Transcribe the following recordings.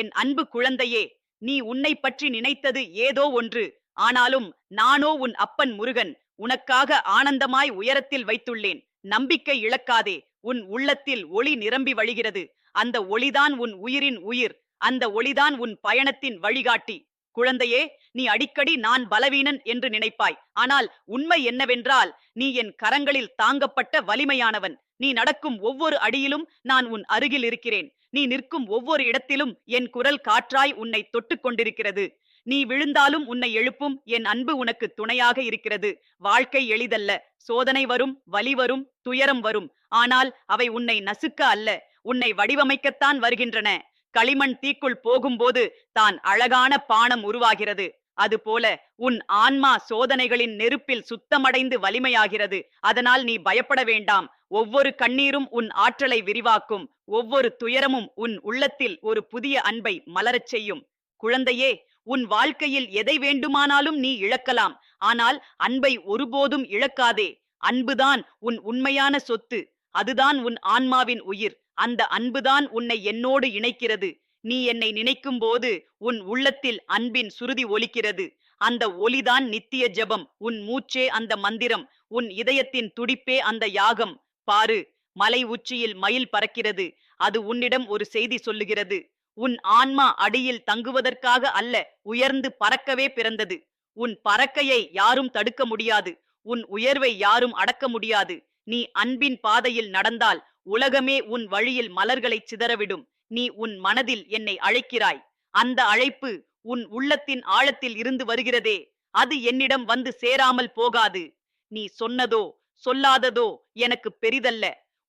என் அன்பு குழந்தையே நீ உன்னை பற்றி நினைத்தது ஏதோ ஒன்று. ஆனாலும் நானோ உன் அப்பன் முருகன் உனக்காக ஆனந்தமாய் உயரத்தில் வைத்துள்ளேன். நம்பிக்கை இழக்காதே உன் உள்ளத்தில் ஒளி நிரம்பி வழிகிறது. அந்த ஒளிதான் உன் உயிரின் உயிர் அந்த ஒளிதான் உன் பயணத்தின் வழிகாட்டி. குழந்தையே நீ அடிக்கடி நான் பலவீனன் என்று நினைப்பாய். ஆனால் உண்மை என்னவென்றால் நீ என் கரங்களில் தாங்கப்பட்ட வலிமையானவன். நீ நடக்கும் ஒவ்வொரு அடியிலும் நான் உன் அருகில் இருக்கிறேன். நீ நிற்கும் ஒவ்வொரு இடத்திலும் என் குரல் காற்றாய் உன்னை தொட்டுக் கொண்டிருக்கிறது. நீ விழுந்தாலும் உன்னை எழுப்பும் என் அன்பு உனக்கு துணையாக இருக்கிறது. வாழ்க்கை எளிதல்ல. சோதனை வரும் வலி வரும் துயரம் வரும். ஆனால் அவை உன்னை நசுக்க அல்ல. உன்னை வடிவமைக்கத்தான் வருகின்றன. களிமண் தீக்குள் போகும்போது தான் அழகான பானம் உருவாகிறது. அதுபோல உன் ஆன்மா சோதனைகளின் நெருப்பில் சுத்தமடைந்து வலிமையாகிறது. அதனால் நீ பயப்பட வேண்டாம். ஒவ்வொரு கண்ணீரும் உன் ஆற்றலை விரிவாக்கும். ஒவ்வொரு துயரமும் உன் உள்ளத்தில் ஒரு புதிய அன்பை மலரச் செய்யும். குழந்தையே உன் வாழ்க்கையில் எதை வேண்டுமானாலும் நீ இழக்கலாம். ஆனால் அன்பை ஒருபோதும் இழக்காதே. அன்புதான் உன் உண்மையான சொத்து. அதுதான் உன் ஆன்மாவின் உயிர். அந்த அன்புதான் உன்னை என்னோடு இணைக்கிறது. நீ என்னை நினைக்கும் போது உன் உள்ளத்தில் அன்பின் சுருதி ஒலிக்கிறது. அந்த ஒலிதான் நித்திய ஜபம். உன் மூச்சே அந்த மந்திரம். உன் இதயத்தின் துடிப்பே அந்த யாகம். பாரு மலை உச்சியில் மயில் பறக்கிறது. அது உன்னிடம் ஒரு செய்தி சொல்லுகிறது. உன் ஆன்மா அடியில் தங்குவதற்காக அல்ல உயர்ந்து பறக்கவே பிறந்தது. உன் பறக்கையை யாரும் தடுக்க முடியாது. உன் உயர்வை யாரும் அடக்க முடியாது. நீ அன்பின் பாதையில் நடந்தால் உலகமே உன் வழியில் மலர்களை சிதறவிடும். நீ உன் மனதில் என்னை அழைக்கிறாய். அந்த அழைப்பு உன் உள்ளத்தின் ஆழத்தில் இருந்து வருகிறதே. அது என்னிடம் வந்து சேராமல் போகாது. நீ சொன்னதோ சொல்லாததோ எனக்கு பெரிதல்ல.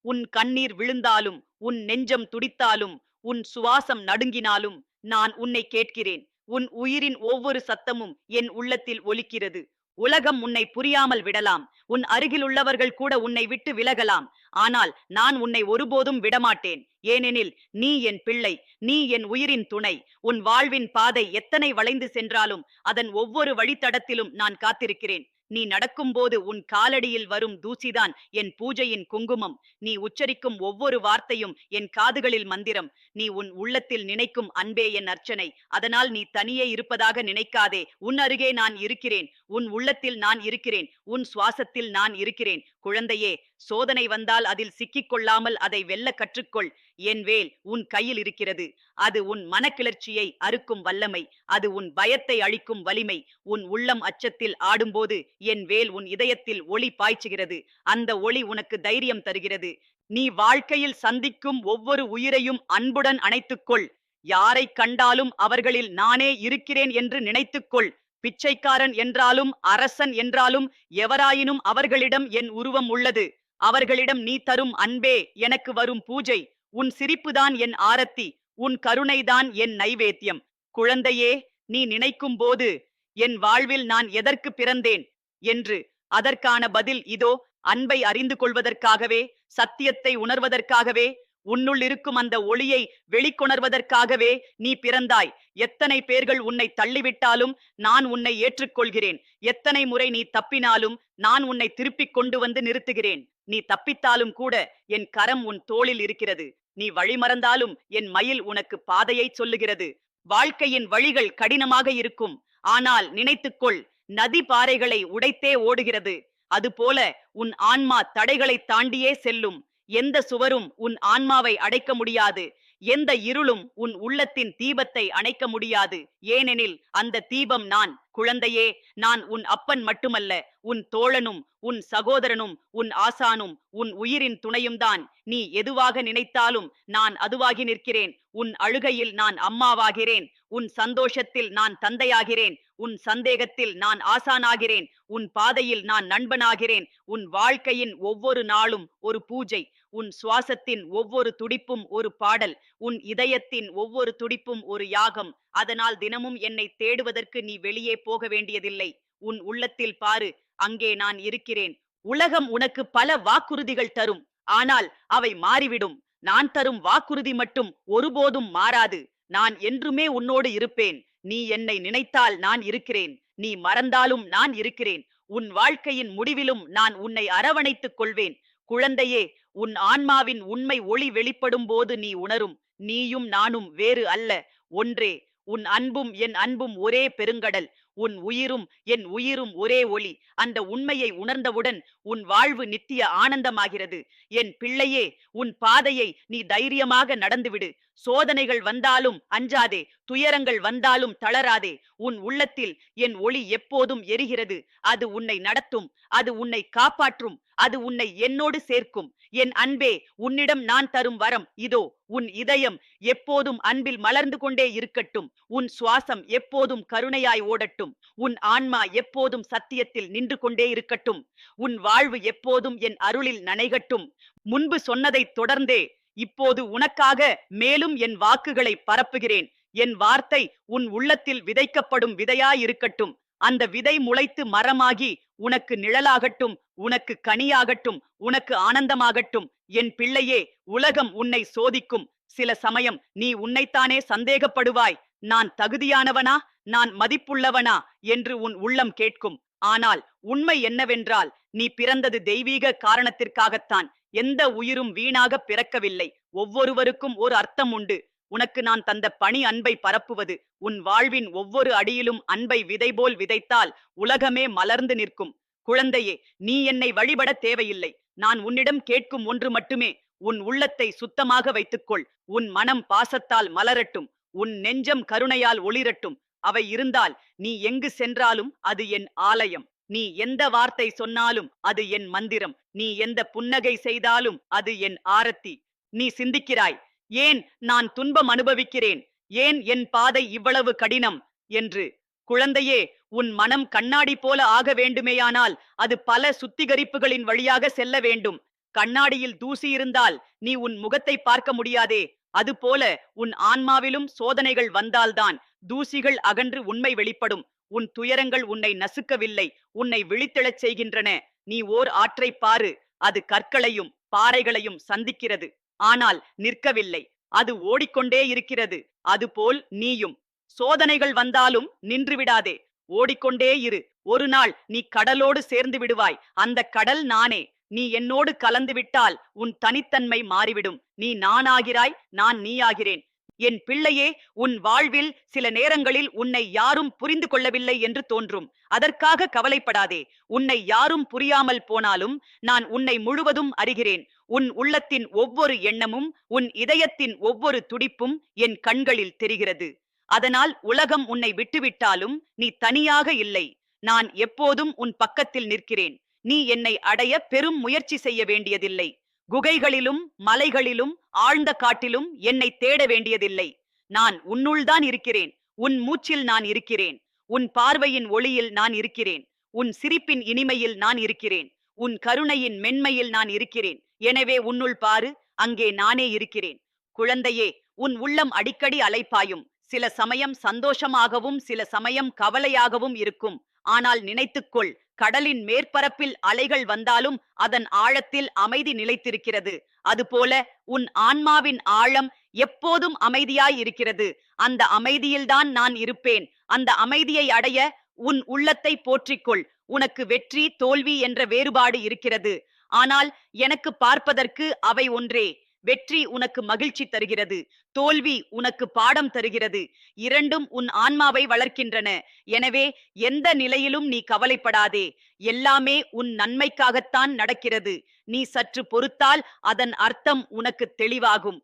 உன் கண்ணீர் விழுந்தாலும் உன் நெஞ்சம் துடித்தாலும் உன் சுவாசம் நடுங்கினாலும் நான் உன்னை கேட்கிறேன். உன் உயிரின் ஒவ்வொரு சத்தமும் என் உள்ளத்தில் ஒலிக்கிறது. உலகம் உன்னை புரியாமல் விடலாம். உன் அருகில் உள்ளவர்கள் கூட உன்னை விட்டு விலகலாம். ஆனால் நான் உன்னை ஒருபோதும் விடமாட்டேன். ஏனெனில் நீ என் பிள்ளை நீ என் உயிரின் துணை. உன் வாழ்வின் பாதை எத்தனை வளைந்து சென்றாலும் அதன் ஒவ்வொரு வழித்தடத்திலும் நான் காத்திருக்கிறேன். நீ நடக்கும்போது உன் காலடியில் வரும் தூசிதான் என் பூஜையின் குங்குமம். நீ உச்சரிக்கும் ஒவ்வொரு வார்த்தையும் என் காதுகளில் மந்திரம். நீ உன் உள்ளத்தில் நினைக்கும் அன்பே என் அர்ச்சனை. அதனால் நீ தனியே இருப்பதாக நினைக்காதே. உன் அருகே நான் இருக்கிறேன். உன் உள்ளத்தில் நான் இருக்கிறேன். உன் சுவாசத்தில் நான் இருக்கிறேன். குழந்தையே சோதனை வந்தால் அதில் சிக்கிக் கொள்ளாமல் அதை வெல்ல கற்றுக்கொள். என் வேல் உன் கையில் இருக்கிறது. அது உன் மனக்கிளர்ச்சியை அறுக்கும் வல்லமை. அது உன் பயத்தை அழிக்கும் வலிமை. உன் உள்ளம் அச்சத்தில் ஆடும்போது என் வேல் உன் இதயத்தில் ஒளி பாய்ச்சுகிறது. அந்த ஒளி உனக்கு தைரியம் தருகிறது. நீ வாழ்க்கையில் சந்திக்கும் ஒவ்வொரு உயிரையும் அன்புடன் அணைத்துக்கொள். யாரை கண்டாலும் அவர்களில் நானே இருக்கிறேன் என்று நினைத்துக்கொள். பிச்சைக்காரன் என்றாலும் அரசன் என்றாலும் எவராயினும் அவர்களிடம் என் உருவம் உள்ளது. அவர்களிடம் நீ தரும் அன்பே எனக்கு வரும் பூஜை. உன் சிரிப்புதான் என் ஆரத்தி. உன் கருணைதான் என் நைவேத்தியம். குழந்தையே நீ நினைக்கும் போது என் வாழ்வில் நான் எதற்கு பிறந்தேன்? என்று அதற்கான பதில் இதோ அன்பை அறிந்து கொள்வதற்காகவே சத்தியத்தை உணர்வதற்காகவே உன்னுள் இருக்கும் அந்த ஒளியை வெளிக்கொணர்வதற்காகவே நீ பிறந்தாய். எத்தனை பேர்கள் உன்னை தள்ளிவிட்டாலும் நான் உன்னை ஏற்றுக்கொள்கிறேன். எத்தனை முறை நீ தப்பினாலும் நான் உன்னை திருப்பிக் கொண்டு வந்து நிறுத்துகிறேன். நீ தப்பித்தாலும் கூட என் கரம் உன் தோளில் இருக்கிறது. நீ வழிமறந்தாலும் என் மயில் உனக்கு பாதையை சொல்லுகிறது. வாழ்க்கையின் வழிகள் கடினமாக இருக்கும். ஆனால் நினைத்துக்கொள் நதி பாறைகளை உடைத்தே ஓடுகிறது. அதுபோல உன் ஆன்மா தடைகளை தாண்டியே செல்லும். எந்த சுவரும் உன் ஆன்மாவை அடைக்க முடியாது. எந்த இருளும் உன் உள்ளத்தின் தீபத்தை அணைக்க முடியாது. ஏனெனில் அந்த தீபம் நான். குழந்தையே நான் உன் அப்பன் மட்டுமல்ல உன் தோழனும் உன் சகோதரனும் உன் ஆசானும் உன் உயிரின் துணையும் தான். நீ எதுவாக நினைத்தாலும் நான் அதுவாகி நிற்கிறேன். உன் அழுகையில் நான் அம்மாவாகிறேன். உன் சந்தோஷத்தில் நான் தந்தையாகிறேன். உன் சந்தேகத்தில் நான் ஆசானாகிறேன். உன் பாதையில் நான் நண்பனாகிறேன். உன் வாழ்க்கையின் ஒவ்வொரு நாளும் ஒரு பூஜை. உன் சுவாசத்தின் ஒவ்வொரு துடிப்பும் ஒரு பாடல். உன் இதயத்தின் ஒவ்வொரு துடிப்பும் ஒரு யாகம். அதனால் தினமும் என்னை தேடுவதற்கு நீ வெளியே போக வேண்டியதில்லை. உன் உள்ளத்தில் பாரு அங்கே நான் இருக்கிறேன். உலகம் உனக்கு பல வாக்குறுதிகள் தரும். ஆனால் அவை மாறிவிடும். நான் தரும் வாக்குறுதி மட்டும் ஒருபோதும் மாறாது. நான் என்றுமே உன்னோடு இருப்பேன். நீ என்னை நினைத்தால் நான் இருக்கிறேன். நீ மறந்தாலும் நான் இருக்கிறேன். உன் வாழ்க்கையின் முடிவிலும் நான் உன்னை அரவணைத்துக் கொள்வேன். குழந்தையே உன் ஆன்மாவின் உண்மை ஒளி வெளிப்படும் போது நீ உணரும். நீயும் நானும் வேறு அல்ல. ஒன்றே உன் அன்பும் என் அன்பும் ஒரே பெருங்கடல். உன் உயிரும் என் உயிரும் ஒரே ஒளி. அந்த உண்மையை உணர்ந்தவுடன் உன் வாழ்வு நித்திய ஆனந்தமாகிறது. என் பிள்ளையே உன் பாதையை நீ தைரியமாக நடந்துவிடு. சோதனைகள் வந்தாலும் அஞ்சாதே துயரங்கள் வந்தாலும் தளராதே. உன் உள்ளத்தில் என் ஒளி எப்போதும் எரிகிறது. அது உன்னை நடத்தும் அது உன்னை காப்பாற்றும். அது உன்னை என்னோடு சேர்க்கும். என் அன்பே உன்னிடம் நான் தரும் வரம். இதோ உன் இதயம் எப்போதும் அன்பில் மலர்ந்து கொண்டே இருக்கட்டும். உன் சுவாசம் எப்போதும் கருணையாய் ஓடட்டும். உன் ஆன்மா எப்போதும் சத்தியத்தில் நின்று கொண்டே இருக்கட்டும். உன் வாழ்வு எப்போதும் என் அருளில் நனைகட்டும். முன்பு சொன்னதைத் தொடர்ந்தே இப்போது உனக்காக மேலும் என் வாக்குகளை பரப்புகிறேன். என் வார்த்தை உன் உள்ளத்தில் விதைக்கப்படும் விதையாயிருக்கட்டும் அந்த விதை முளைத்து மரமாகி உனக்கு நிழலாகட்டும் உனக்கு கனியாகட்டும் உனக்கு ஆனந்தமாகட்டும் என் பிள்ளையே உலகம் உன்னை சோதிக்கும். சில சமயம் நீ உன்னைத்தானே சந்தேகப்படுவாய். நான் தகுதியானவனா? நான் மதிப்புள்ளவனா? என்று உன் உள்ளம் கேட்கும். ஆனால் உண்மை என்னவென்றால் நீ பிறந்தது தெய்வீக காரணத்திற்காகத்தான். எந்த உயிரும் வீணாக பிறக்கவில்லை. ஒவ்வொருவருக்கும் ஒரு அர்த்தம் உண்டு. உனக்கு நான் தந்த பணி அன்பை பரப்புவது உன் வாழ்வின் ஒவ்வொரு அடியிலும் அன்பை விதைபோல் விதைத்தால் உலகமே மலர்ந்து நிற்கும். குழந்தையே நீ என்னை வழிபட தேவையில்லை. நான் உன்னிடம் கேட்கும் ஒன்று மட்டுமே. உன் உள்ளத்தை சுத்தமாக வைத்துக்கொள். உன் மனம் பாசத்தால் மலரட்டும். உன் நெஞ்சம் கருணையால் ஒளிரட்டும். அவை இருந்தால் நீ எங்கு சென்றாலும் அது என் ஆலயம். நீ எந்த வார்த்தை சொன்னாலும் அது என் மந்திரம். நீ எந்த புன்னகை செய்தாலும் அது என் ஆரத்தி. நீ சிந்திக்கிறாய். ஏன் நான் துன்பம் அனுபவிக்கிறேன்? ஏன் என் பாதை இவ்வளவு கடினம்? என்று. குழந்தையே உன் மனம் கண்ணாடி போல ஆக வேண்டுமேயானால் அது பல சுத்திகரிப்புகளின் வழியாக செல்ல வேண்டும். கண்ணாடியில் தூசி இருந்தால் நீ உன் முகத்தை பார்க்க முடியாதே. அதுபோல உன் ஆன்மாவிலும் சோதனைகள் வந்தால்தான் தூசிகள் அகன்று உண்மை வெளிப்படும். உன் துயரங்கள் உன்னை நசுக்கவில்லை உன்னை விழித்தெழச் செய்கின்றன. நீ ஓர் ஆற்றை பாரு அது கற்களையும் பாறைகளையும் சந்திக்கிறது. ஆனால் நிற்கவில்லை. அது ஓடிக்கொண்டே இருக்கிறது. அதுபோல் நீயும். சோதனைகள் வந்தாலும் நின்று விடாதே ஓடிக்கொண்டே இரு. ஒரு நாள் நீ கடலோடு சேர்ந்து விடுவாய். அந்த கடல் நானே. நீ என்னோடு கலந்து விட்டால் உன் தனித்தன்மை மாறிவிடும். நீ நானாகிறாய் நான் நீயாகிறேன். என் பிள்ளையே உன் வாழ்வில் சில நேரங்களில் உன்னை யாரும் புரிந்து கொள்ளவில்லை என்று தோன்றும். அதற்காக கவலைப்படாதே. உன்னை யாரும் புரியாமல் போனாலும் நான் உன்னை முழுவதும் அறிகிறேன். உன் உள்ளத்தின் ஒவ்வொரு எண்ணமும் உன் இதயத்தின் ஒவ்வொரு துடிப்பும் என் கண்களில் தெரிகிறது. அதனால் உலகம் உன்னை விட்டுவிட்டாலும் நீ தனியாக இல்லை. நான் எப்போதும் உன் பக்கத்தில் நிற்கிறேன். நீ என்னை அடைய பெரும் முயற்சி செய்ய வேண்டியதில்லை. குகைகளிலும் மலைகளிலும் ஆழ்ந்த காட்டிலும் என்னை தேட வேண்டியதில்லை. நான் உன்னுள்தான் இருக்கிறேன். உன் மூச்சில் நான் இருக்கிறேன். உன் பார்வையின் ஒளியில் நான் இருக்கிறேன். உன் சிரிப்பின் இனிமையில் நான் இருக்கிறேன். உன் கருணையின் மென்மையில் நான் இருக்கிறேன். எனவே உன்னுள் பாரு அங்கே நானே இருக்கிறேன். குழந்தையே உன் உள்ளம் அடிக்கடி அலைப்பாயும். சில சமயம் சந்தோஷமாகவும் சில சமயம் கவலையாகவும் இருக்கும். ஆனால் நினைத்துக்கொள் கடலின் மேற்பரப்பில் அலைகள் வந்தாலும் அதன் ஆழத்தில் அமைதி நிலைத்திருக்கிறது. அதுபோல உன் ஆன்மாவின் ஆழம் எப்போதும் அமைதியாய் இருக்கிறது. அந்த அமைதியில்தான் நான் இருப்பேன். அந்த அமைதியை அடைய உன் உள்ளத்தை போற்றிக்கொள். உனக்கு வெற்றி தோல்வி என்ற வேறுபாடு இருக்கிறது. ஆனால் எனக்கு பார்ப்பதற்கு அவை ஒன்றே. வெற்றி உனக்கு மகிழ்ச்சி தருகிறது. தோல்வி உனக்கு பாடம் தருகிறது. இரண்டும் உன் ஆன்மாவை வளர்க்கின்றன. எனவே எந்த நிலையிலும் நீ கவலைப்படாதே. எல்லாமே உன் நன்மைக்காகத்தான் நடக்கிறது. நீ சற்று பொறுத்தால் அதன் அர்த்தம் உனக்கு தெளிவாகும்.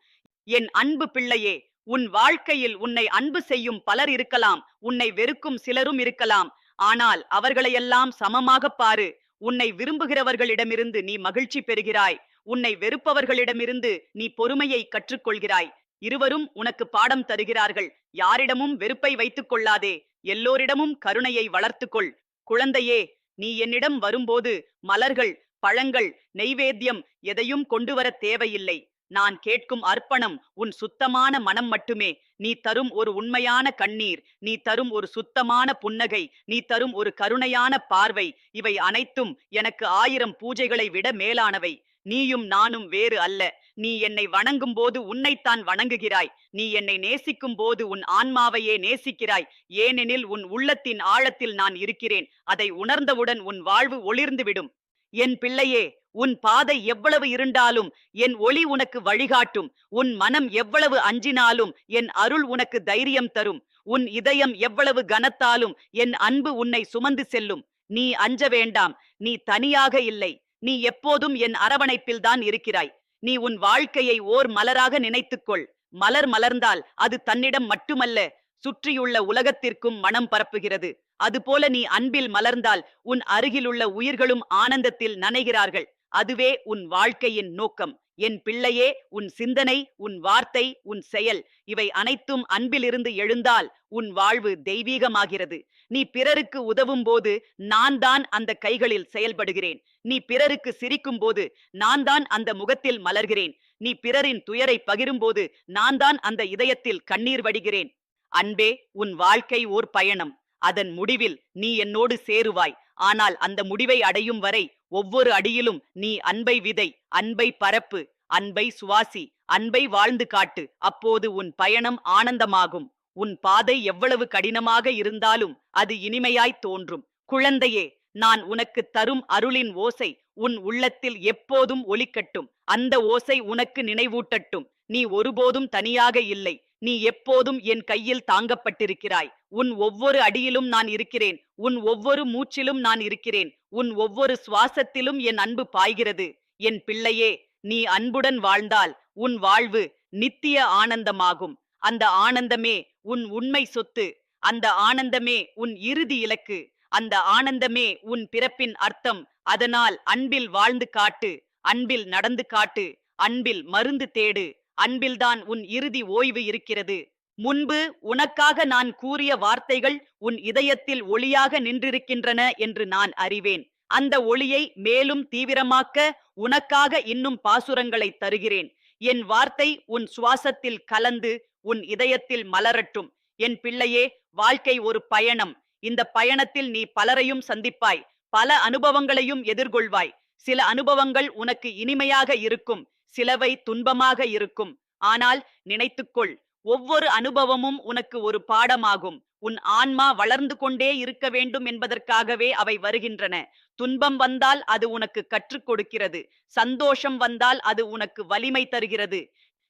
என் அன்பு பிள்ளையே உன் வாழ்க்கையில் உன்னை அன்பு செய்யும் பலர் இருக்கலாம். உன்னை வெறுக்கும் சிலரும் இருக்கலாம். ஆனால் அவர்களையெல்லாம் சமமாக பாரு. உன்னை விரும்புகிறவர்களிடமிருந்து நீ மகிழ்ச்சி பெறுகிறாய். உன்னை வெறுப்பவர்களிடமிருந்து நீ பொறுமையை கற்றுக்கொள்கிறாய். இருவரும் உனக்கு பாடம் தருகிறார்கள். யாரிடமும் வெறுப்பை வைத்துக் கொள்ளாதே. எல்லோரிடமும் கருணையை வளர்த்துக்கொள். குழந்தையே நீ என்னிடம் வரும்போது மலர்கள் பழங்கள் நெய்வேத்தியம் எதையும் கொண்டு வர தேவையில்லை. நான் கேட்கும் அர்ப்பணம் உன் சுத்தமான மனம் மட்டுமே. நீ தரும் ஒரு உண்மையான கண்ணீர் நீ தரும் ஒரு சுத்தமான புன்னகை நீ தரும் ஒரு கருணையான பார்வை. இவை அனைத்தும் எனக்கு ஆயிரம் பூஜைகளை விட மேலானவை. நீயும் நானும் வேறு அல்ல. நீ என்னை வணங்கும் போது உன்னைத்தான் வணங்குகிறாய். நீ என்னை நேசிக்கும் போது உன் ஆன்மாவையே நேசிக்கிறாய். ஏனெனில் உன் உள்ளத்தின் ஆழத்தில் நான் இருக்கிறேன். அதை உணர்ந்தவுடன் உன் வாழ்வு ஒளிர்ந்துவிடும் என் பிள்ளையே உன் பாதை எவ்வளவு இருண்டாலும் என் ஒளி உனக்கு வழிகாட்டும். உன் மனம் எவ்வளவு அஞ்சினாலும் என் அருள் உனக்கு தைரியம் தரும். உன் இதயம் எவ்வளவு கனத்தாலும் என் அன்பு உன்னை சுமந்து செல்லும். நீ அஞ்ச வேண்டாம். நீ தனியாக இல்லை. நீ எப்போதும் என் அரவணைப்பில் தான் இருக்கிறாய். நீ உன் வாழ்க்கையை ஓர் மலராக நினைத்துக்கொள். மலர் மலர்ந்தால் அது தன்னிடம் மட்டுமல்ல சுற்றியுள்ள உலகத்திற்கும் மனம் பரப்புகிறது. அதுபோல நீ அன்பில் மலர்ந்தால் உன் அருகிலுள்ள உயிர்களும் ஆனந்தத்தில் நனைகிறார்கள். அதுவே உன் வாழ்க்கையின் நோக்கம். என் பிள்ளையே உன் சிந்தனை உன் வார்த்தை உன் செயல் இவை அனைத்தும் அன்பிலிருந்து எழுந்தால் உன் வாழ்வு தெய்வீகமாகிறது. நீ பிறருக்கு உதவும் போது நான் தான் அந்த கைகளில் செயல்படுகிறேன். நீ பிறருக்கு சிரிக்கும் போது நான் தான் அந்த முகத்தில் மலர்கிறேன். நீ பிறரின் துயரை பகிரும்போது நான் தான் அந்த இதயத்தில் கண்ணீர் வடிகிறேன். அன்பே உன் வாழ்க்கை ஓர் பயணம். அதன் முடிவில் நீ என்னோடு சேருவாய். ஆனால் அந்த முடிவை அடையும் வரை ஒவ்வொரு அடியிலும் நீ அன்பை விதை அன்பை பரப்பு அன்பை சுவாசி அன்பை வாழ்ந்து காட்டு. அப்போது உன் பயணம் ஆனந்தமாகும். உன் பாதை எவ்வளவு கடினமாக இருந்தாலும் அது இனிமையாய் தோன்றும். குழந்தையே நான் உனக்கு தரும் அருளின் ஓசை உன் உள்ளத்தில் எப்போதும் ஒலிக்கட்டும் அந்த ஓசை உனக்கு நினைவூட்டட்டும். நீ ஒருபோதும் தனியாக இல்லை. நீ எப்போதும் என் கையில் தாங்கப்பட்டிருக்கிறாய். உன் ஒவ்வொரு அடியிலும் நான் இருக்கிறேன். உன் ஒவ்வொரு மூச்சிலும் நான் இருக்கிறேன். உன் ஒவ்வொரு சுவாசத்திலும் என் அன்பு பாய்கிறது. என் பிள்ளையே நீ அன்புடன் வாழ்ந்தால் உன் வாழ்வு நித்திய ஆனந்தமாகும். அந்த ஆனந்தமே உன் உண்மை சொத்து. அந்த ஆனந்தமே உன் இறுதி இலக்கு. அந்த ஆனந்தமே உன் பிறப்பின் அர்த்தம். அதனால் அன்பில் வாழ்ந்து காட்டு. அன்பில் நடந்து காட்டு. அன்பில் மருந்து தேடு. அன்பில்தான் உன் இறுதி ஓய்வு இருக்கிறது. முன்பு உனக்காக நான் கூறிய வார்த்தைகள் உன் இதயத்தில் ஒளியாக நின்றிருக்கின்றன என்று நான் அறிவேன். அந்த ஒளியை மேலும் தீவிரமாக்க உனக்காக இன்னும் பாசுரங்களை தருகிறேன். என் வார்த்தை உன் சுவாசத்தில் கலந்து உன் இதயத்தில் மலரட்டும். என் பிள்ளையே வாழ்க்கை ஒரு பயணம். இந்த பயணத்தில் நீ பலரையும் சந்திப்பாய். பல அனுபவங்களையும் எதிர்கொள்வாய். சில அனுபவங்கள் உனக்கு இனிமையாக இருக்கும். சிலவை துன்பமாக இருக்கும். ஆனால் நினைத்துக்கொள் ஒவ்வொரு அனுபவமும் உனக்கு ஒரு பாடமாகும். உன் ஆன்மா வளர்ந்து கொண்டே இருக்க வேண்டும் என்பதற்காகவே அவை வருகின்றன. துன்பம் வந்தால் அது உனக்கு கற்றுக் கொடுக்கிறது. சந்தோஷம் வந்தால் அது உனக்கு வலிமை தருகிறது.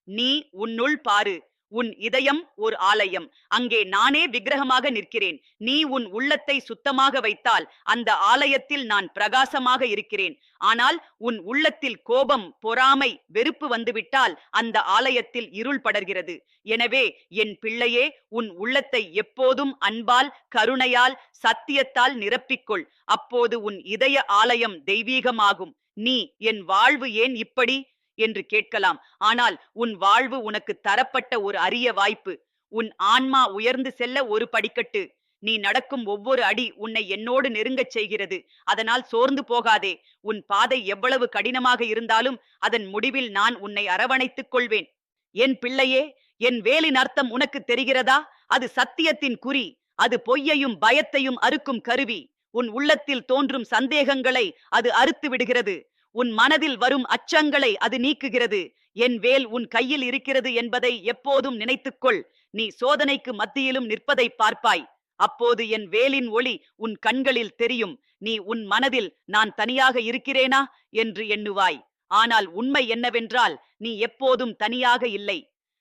நீ உன்னுள் பாரு. உன் இதயம் ஒரு ஆலயம். அங்கே நானே விக்கிரகமாக நிற்கிறேன். நீ உன் உள்ளத்தை சுத்தமாக வைத்தால் அந்த ஆலயத்தில் நான் பிரகாசமாக இருக்கிறேன். ஆனால் உன் உள்ளத்தில் கோபம் பொறாமை வெறுப்பு வந்துவிட்டால் அந்த ஆலயத்தில் இருள் படர்கிறது. எனவே என் பிள்ளையே உன் உள்ளத்தை எப்போதும் அன்பால் கருணையால் சத்தியத்தால் நிரப்பிக்கொள். அப்போது உன் இதய ஆலயம் தெய்வீகமாகும். நீ என் வாழ்வு ஏன் இப்படி? என்று கேட்கலாம். ஆனால் உன் வாழ்வு உனக்கு தரப்பட்ட ஒரு அரிய வாய்ப்பு. உன் ஆன்மா உயர்ந்து செல்ல ஒரு படிக்கட்டு. நீ நடக்கும் ஒவ்வொரு அடி உன்னை என்னோடு நெருங்கச் செய்கிறது. அதனால் சோர்ந்து போகாதே. உன் பாதை எவ்வளவு கடினமாக இருந்தாலும் அதன் முடிவில் நான் உன்னை அரவணைத்துக் கொள்வேன். என் பிள்ளையே என் வேலின் அர்த்தம் உனக்கு தெரிகிறதா? அது சத்தியத்தின் குறி. அது பொய்யையும் பயத்தையும் அறுக்கும் கருவி. உன் உள்ளத்தில் தோன்றும் சந்தேகங்களை அது அறுத்து விடுகிறது. உன் மனதில் வரும் அச்சங்களை அது நீக்குகிறது. என் வேல் உன் கையில் இருக்கிறது என்பதை எப்போதும் நினைத்துக்கொள். நீ சோதனைக்கு மத்தியிலும் நிற்பதை பார்ப்பாய். அப்போது என் வேலின் ஒளி உன் கண்களில் தெரியும். நீ உன் மனதில் நான் தனியாக இருக்கிறேனா என்று எண்ணுவாய். ஆனால் உண்மை என்னவென்றால் நீ எப்போதும் தனியாக இல்லை.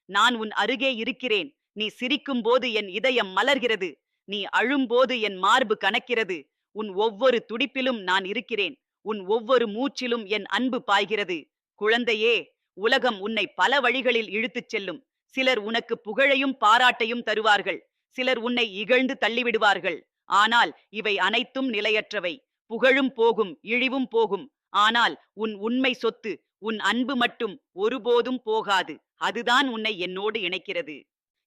நான் உன் அருகே இருக்கிறேன். நீ சிரிக்கும் போது என் இதயம் மலர்கிறது. நீ அழும்போது என் மார்பு கனக்கிறது. உன் ஒவ்வொரு துடிப்பிலும் நான் இருக்கிறேன். உன் ஒவ்வொரு மூச்சிலும் என் அன்பு பாய்கிறது. குழந்தையே உலகம் உன்னை பல வழிகளில் இழுத்துச் செல்லும். சிலர் உனக்கு புகழையும் பாராட்டையும் தருவார்கள். சிலர் உன்னை இகழ்ந்து தள்ளிவிடுவார்கள். ஆனால் இவை அனைத்தும் நிலையற்றவை. புகழும் போகும் இழிவும் போகும். ஆனால் உன் உண்மை சொத்து உன் அன்பு மட்டும் ஒருபோதும் போகாது. அதுதான் உன்னை என்னோடு இணைக்கிறது.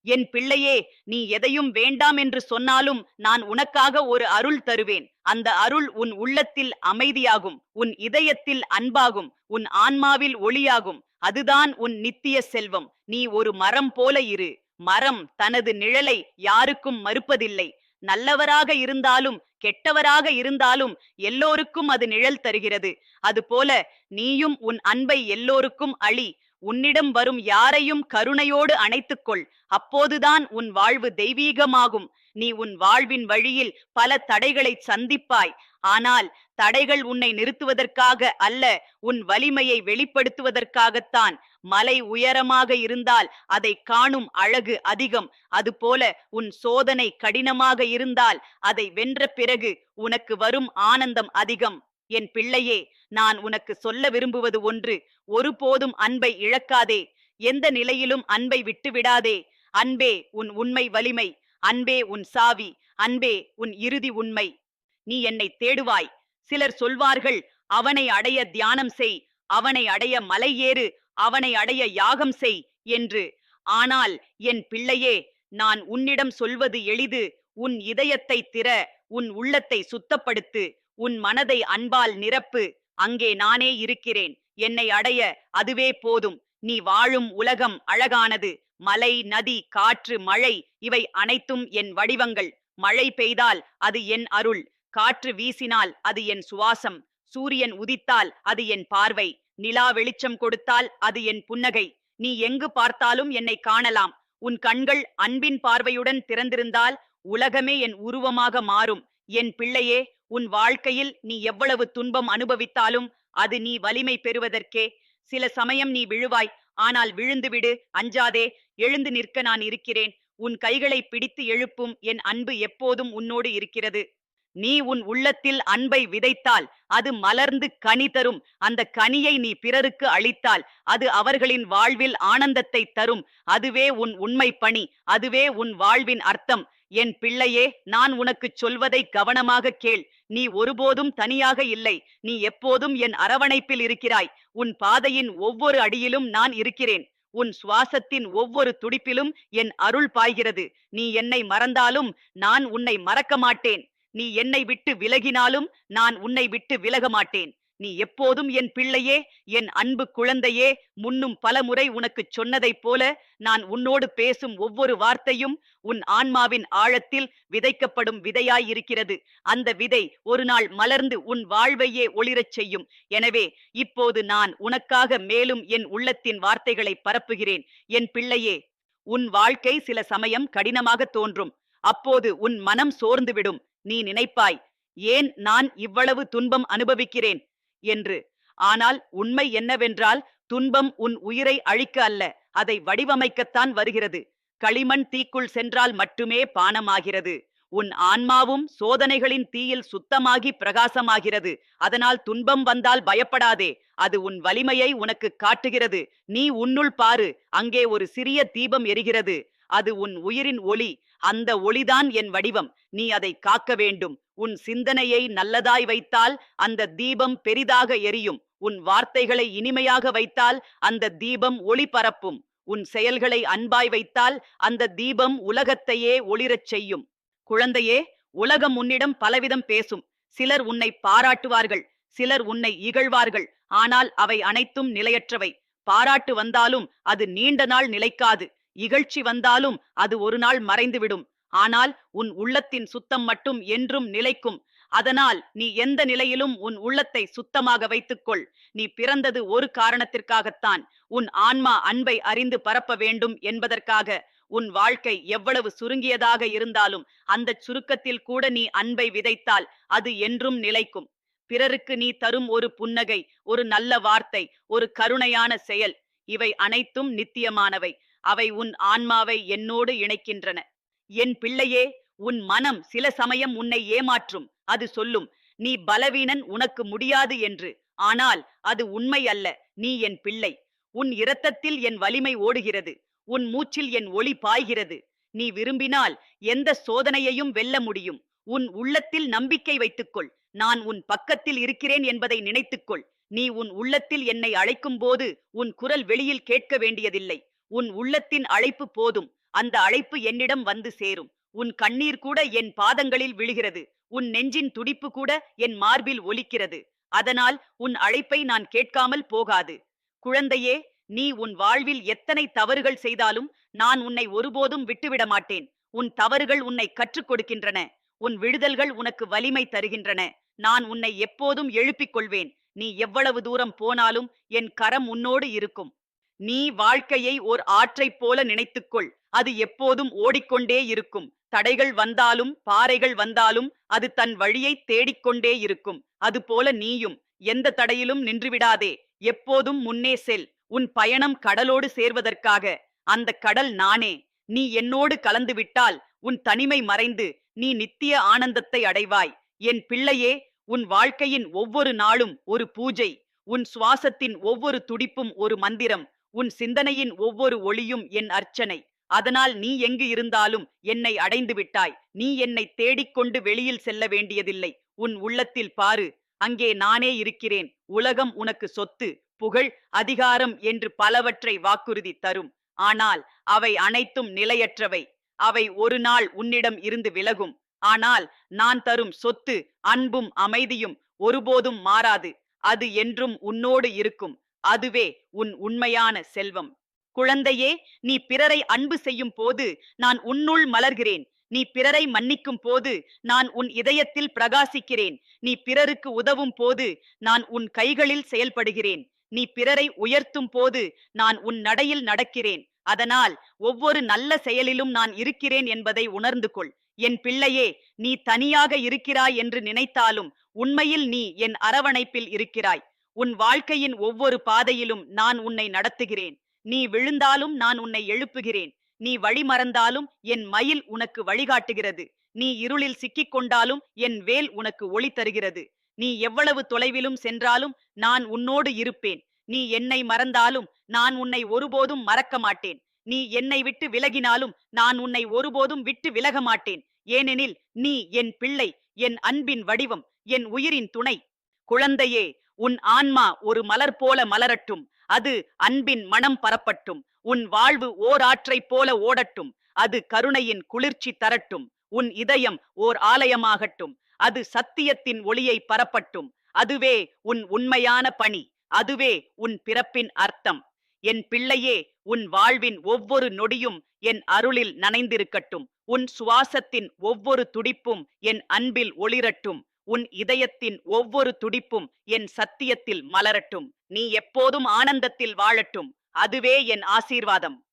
என் பிள்ளையே நீ எதையும் வேண்டாம் என்று சொன்னாலும் நான் உனக்காக ஒரு அருள் தருவேன். அந்த அருள் உன் உள்ளத்தில் அமைதியாகும் உன் இதயத்தில் அன்பாகும் உன் ஆன்மாவில் ஒளியாகும். அதுதான் உன் நித்திய செல்வம். நீ ஒரு மரம் போல இரு. மரம் தனது நிழலை யாருக்கும் மறுப்பதில்லை. நல்லவராக இருந்தாலும் கெட்டவராக இருந்தாலும் எல்லோருக்கும் அது நிழல் தருகிறது. அதுபோல நீயும் உன் அன்பை எல்லோருக்கும் அழி. உன்னிடம் வரும் யாரையும் கருணையோடு அணைத்துக்கொள். அப்போதுதான் உன் வாழ்வு தெய்வீகமாகும். நீ உன் வாழ்வின் வழியில் பல தடைகளை சந்திப்பாய். ஆனால் தடைகள் உன்னை நிறுத்துவதற்காக அல்ல உன் வலிமையை வெளிப்படுத்துவதற்காகத்தான். மலை உயரமாக இருந்தால் அதை காணும் அழகு அதிகம். அதுபோல உன் சோதனை கடினமாக இருந்தால் அதை வென்ற பிறகு உனக்கு வரும் ஆனந்தம் அதிகம். என் பிள்ளையே நான் உனக்கு சொல்ல விரும்புவது ஒன்று ஒருபோதும் அன்பை இழக்காதே. எந்த நிலையிலும் அன்பை விட்டுவிடாதே. அன்பே உன் உண்மை வலிமை அன்பே உன் சாவி அன்பே உன் இறுதி உண்மை. நீ என்னை தேடுவாய். சிலர் சொல்வார்கள் அவனை அடைய தியானம் செய் அவனை அடைய மலை ஏறு அவனை அடைய யாகம் செய் என்று. ஆனால் என் பிள்ளையே நான் உன்னிடம் சொல்வது எளிது உன் இதயத்தை திற உன் உள்ளத்தை சுத்தப்படுத்து. உன் மனதை அன்பால் நிரப்பு. அங்கே நானே இருக்கிறேன். என்னை அடைய அதுவே போதும். நீ வாழும் உலகம் அழகானது. மலை நதி காற்று மழை இவை அனைத்தும் என் வடிவங்கள். மழை பெய்தால் அது என் அருள். காற்று வீசினால் அது என் சுவாசம். சூரியன் உதித்தால் அது என் பார்வை. நிலா வெளிச்சம் கொடுத்தால் அது என் புன்னகை. நீ எங்கு பார்த்தாலும் என்னை காணலாம். உன் கண்கள் அன்பின் பார்வையுடன் திறந்திருந்தால் உலகமே என் உருவமாக மாறும். என் பிள்ளையே உன் வாழ்க்கையில் நீ எவ்வளவு துன்பம் அனுபவித்தாலும் அது நீ வலிமை பெறுவதற்கே. சில சமயம் நீ விழுவாய். ஆனால் விழுந்துவிடு. அஞ்சாதே. எழுந்து நிற்க நான் இருக்கிறேன். உன் கைகளை பிடித்து எழுப்பும் என் அன்பு எப்போதும் உன்னோடு இருக்கிறது. நீ உன் உள்ளத்தில் அன்பை விதைத்தால் அது மலர்ந்து கனி தரும். அந்த கனியை நீ பிறருக்கு அளித்தால் அது அவர்களின் வாழ்வில் ஆனந்தத்தை தரும். அதுவே உன் உண்மை பணி. அதுவே உன் வாழ்வின் அர்த்தம். என் பிள்ளையே நான் உனக்குச் சொல்வதை கவனமாக கேள். நீ ஒருபோதும் தனியாக இல்லை. நீ எப்போதும் என் அரவணைப்பில் இருக்கிறாய். உன் பாதையின் ஒவ்வொரு அடியிலும் நான் இருக்கிறேன். உன் சுவாசத்தின் ஒவ்வொரு துடிப்பிலும் என் அருள் பாய்கிறது. நீ என்னை மறந்தாலும் நான் உன்னை மறக்க மாட்டேன். நீ என்னை விட்டு விலகினாலும் நான் உன்னை விட்டு விலக மாட்டேன். நீ எப்போதும் என் பிள்ளையே என் அன்பு குழந்தையே முன்னும் பலமுறை உனக்குச் சொன்னதைப் போல நான் உன்னோடு பேசும் ஒவ்வொரு வார்த்தையும் உன் ஆன்மாவின் ஆழத்தில் விதைக்கப்படும் விதையாயிருக்கிறது. அந்த விதை ஒரு நாள் மலர்ந்து உன் வாழ்வையே ஒளிரச் செய்யும். எனவே இப்போது நான் உனக்காக மேலும் என் உள்ளத்தின் வார்த்தைகளை பரப்புகிறேன். என் பிள்ளையே உன் வாழ்க்கை சில சமயம் கடினமாக தோன்றும். அப்போது உன் மனம் சோர்ந்துவிடும். நீ நினைப்பாய் ஏன் நான் இவ்வளவு துன்பம் அனுபவிக்கிறேன்? என்று. ஆனால் உண்மை என்னவென்றால் துன்பம் உன் உயிரை அழிக்க அல்ல அதை வடிவமைக்கத்தான் வருகிறது. களிமண் தீக்குள் சென்றால் மட்டுமே பானமாகிறது. உன் ஆன்மாவும் சோதனைகளின் தீயில் சுத்தமாகி பிரகாசமாகிறது. அதனால் துன்பம் வந்தால் பயப்படாதே அது உன் வலிமையை உனக்கு காட்டுகிறது. நீ உன்னுள் பாரு அங்கே ஒரு சிறிய தீபம் எரிகிறது. அது உன் உயிரின் ஒளி அந்த ஒளிதான் என் வடிவம். நீ அதை காக்க வேண்டும். உன் சிந்தனையை நல்லதாய் வைத்தால் அந்த தீபம் பெரிதாக எரியும். உன் வார்த்தைகளை இனிமையாக வைத்தால் அந்த தீபம் ஒளி பரப்பும். உன் செயல்களை அன்பாய் வைத்தால் அந்த தீபம் உலகத்தையே ஒளிரச் செய்யும். குழந்தையே உலகம் உன்னிடம் பலவிதம் பேசும். சிலர் உன்னை பாராட்டுவார்கள் சிலர் உன்னை இகழ்வார்கள். ஆனால் அவை அனைத்தும் நிலையற்றவை. பாராட்டு வந்தாலும் அது நீண்ட நாள் நிலைக்காது. இகழ்ச்சி வந்தாலும் அது ஒரு நாள் மறைந்துவிடும். ஆனால் உன் உள்ளத்தின் சுத்தம் மட்டும் என்றும் நிலைக்கும். அதனால் நீ எந்த நிலையிலும் உன் உள்ளத்தை சுத்தமாக வைத்துக்கொள். நீ பிறந்தது ஒரு காரணத்திற்காகத்தான். உன் ஆன்மா அன்பை அறிந்து பரப்ப வேண்டும் என்பதற்காக. உன் வாழ்க்கை எவ்வளவு சுருங்கியதாக இருந்தாலும் அந்த சுருக்கத்தில் கூட நீ அன்பை விதைத்தால் அது என்றும் நிலைக்கும். பிறருக்கு நீ தரும் ஒரு புன்னகை ஒரு நல்ல வார்த்தை ஒரு கருணையான செயல். இவை அனைத்தும் நித்தியமானவை. அவை உன் ஆன்மாவை என்னோடு இணைக்கின்றன. என் பிள்ளையே உன் மனம் சில சமயம் உன்னை ஏமாற்றும். அது சொல்லும் நீ பலவீனன் உனக்கு முடியாது என்று. ஆனால் அது உண்மை அல்ல நீ என் பிள்ளை. உன் இரத்தத்தில் என் வலிமை ஓடுகிறது. உன் மூச்சில் என் ஒளி பாய்கிறது. நீ விரும்பினால் எந்த சோதனையையும் வெல்ல முடியும். உன் உள்ளத்தில் நம்பிக்கை வைத்துக்கொள். நான் உன் பக்கத்தில் இருக்கிறேன் என்பதை நினைத்துக்கொள். நீ உன் உள்ளத்தில் என்னை அழைக்கும் போது உன் குரல் வெளியில் கேட்க வேண்டியதில்லை. உன் உள்ளத்தின் அழைப்பு போதும். அந்த அழைப்பு என்னிடம் வந்து சேரும். உன் கண்ணீர் கூட என் பாதங்களில் விழுகிறது. உன் நெஞ்சின் துடிப்பு கூட என் மார்பில் ஒலிக்கிறது. அதனால் உன் அழைப்பை நான் கேட்காமல் போகாது. குழந்தையே நீ உன் வாழ்வில் எத்தனை தவறுகள் செய்தாலும் நான் உன்னை ஒருபோதும் விட்டுவிட மாட்டேன். உன் தவறுகள் உன்னை கற்றுக் கொடுக்கின்றன. உன் விடுதல்கள் உனக்கு வலிமை தருகின்றன. நான் உன்னை எப்போதும் எழுப்பிக் கொள்வேன். நீ எவ்வளவு தூரம் போனாலும் என் கரம் உன்னோடு இருக்கும். நீ வாழ்க்கையை ஓர் ஆற்றைப் போல நினைத்துக்கொள். அது எப்போதும் ஓடிக்கொண்டே இருக்கும். தடைகள் வந்தாலும் பாறைகள் வந்தாலும் அது தன் வழியை தேடிக்கொண்டே இருக்கும். அதுபோல நீயும் எந்த தடையிலும் நின்றுவிடாதே. எப்போதும் முன்னே செல். உன் பயணம் கடலோடு சேர்வதற்காக. அந்த கடல் நானே. நீ என்னோடு கலந்து விட்டால் உன் தனிமை மறைந்து நீ நித்திய ஆனந்தத்தை அடைவாய். என் பிள்ளையே உன் வாழ்க்கையின் ஒவ்வொரு நாளும் ஒரு பூஜை. உன் சுவாசத்தின் ஒவ்வொரு துடிப்பும் ஒரு மந்திரம். உன் சிந்தனையின் ஒவ்வொரு ஒளியும் என் அர்ச்சனை. அதனால் நீ எங்கு இருந்தாலும் என்னை அடைந்து விட்டாய். நீ என்னை தேடிக்கொண்டு வெளியில் செல்ல வேண்டியதில்லை. உன் உள்ளத்தில் பாரு. அங்கே நானே இருக்கிறேன். உலகம் உனக்கு சொத்து புகழ் அதிகாரம் என்று பலவற்றை வாக்குறுதி தரும். ஆனால் அவை அனைத்தும் நிலையற்றவை. அவை ஒரு நாள் உன்னிடம் இருந்து விலகும். ஆனால் நான் தரும் சொத்து அன்பும் அமைதியும் ஒருபோதும் மாறாது. அது என்றும் உன்னோடு இருக்கும். அதுவே உன் உண்மையான செல்வம். குழந்தையே நீ பிறரை அன்பு செய்யும் போது நான் உன்னுள் மலர்கிறேன். நீ பிறரை மன்னிக்கும் போது நான் உன் இதயத்தில் பிரகாசிக்கிறேன். நீ பிறருக்கு உதவும் போது நான் உன் கைகளில் செயல்படுகிறேன். நீ பிறரை உயர்த்தும் போது நான் உன் நடையில் நடக்கிறேன். அதனால் ஒவ்வொரு நல்ல செயலிலும் நான் இருக்கிறேன் என்பதை உணர்ந்து கொள். என் பிள்ளையே நீ தனியாக இருக்கிறாய் என்று நினைத்தாலும் உண்மையில் நீ என் அரவணைப்பில் இருக்கிறாய். உன் வாழ்க்கையின் ஒவ்வொரு பாதையிலும் நான் உன்னை நடத்துகிறேன். நீ விழுந்தாலும் நான் உன்னை எழுப்புகிறேன். நீ வழி மறந்தாலும் என் மயில் உனக்கு வழிகாட்டுகிறது. நீ இருளில் சிக்கிக் கொண்டாலும் என் வேல் உனக்கு ஒளி தருகிறது. நீ எவ்வளவு தொலைவிலும் சென்றாலும் நான் உன்னோடு இருப்பேன். நீ என்னை மறந்தாலும் நான் உன்னை ஒருபோதும் மறக்க மாட்டேன். நீ என்னை விட்டு விலகினாலும் நான் உன்னை ஒருபோதும் விட்டு விலக மாட்டேன். ஏனெனில் நீ என் பிள்ளை என் அன்பின் வடிவம் என் உயிரின் துணை. குழந்தையே உன் ஆன்மா ஒரு மலர் போல மலரட்டும் அது அன்பின் மனம் பரப்பட்டும் உன் வாழ்வு ஓர் ஆற்றைப் போல ஓடட்டும் அது கருணையின் குளிர்ச்சி தரட்டும் உன் இதயம் ஓர் ஆலயமாகட்டும் அது சத்தியத்தின் ஒளியை பரப்பட்டும் அதுவே உன் உண்மையான பணி அதுவே உன் பிறப்பின் அர்த்தம். என் பிள்ளையே உன் வாழ்வின் ஒவ்வொரு நொடியும் என் அருளில் நனைந்திருக்கட்டும் உன் சுவாசத்தின் ஒவ்வொரு துடிப்பும் என் அன்பில் ஒளிரட்டும். உன் இதயத்தின் ஒவ்வொரு துடிப்பும் என் சத்தியத்தில் மலரட்டும். நீ எப்போதும் ஆனந்தத்தில் வாழட்டும். அதுவே என் ஆசீர்வாதம்.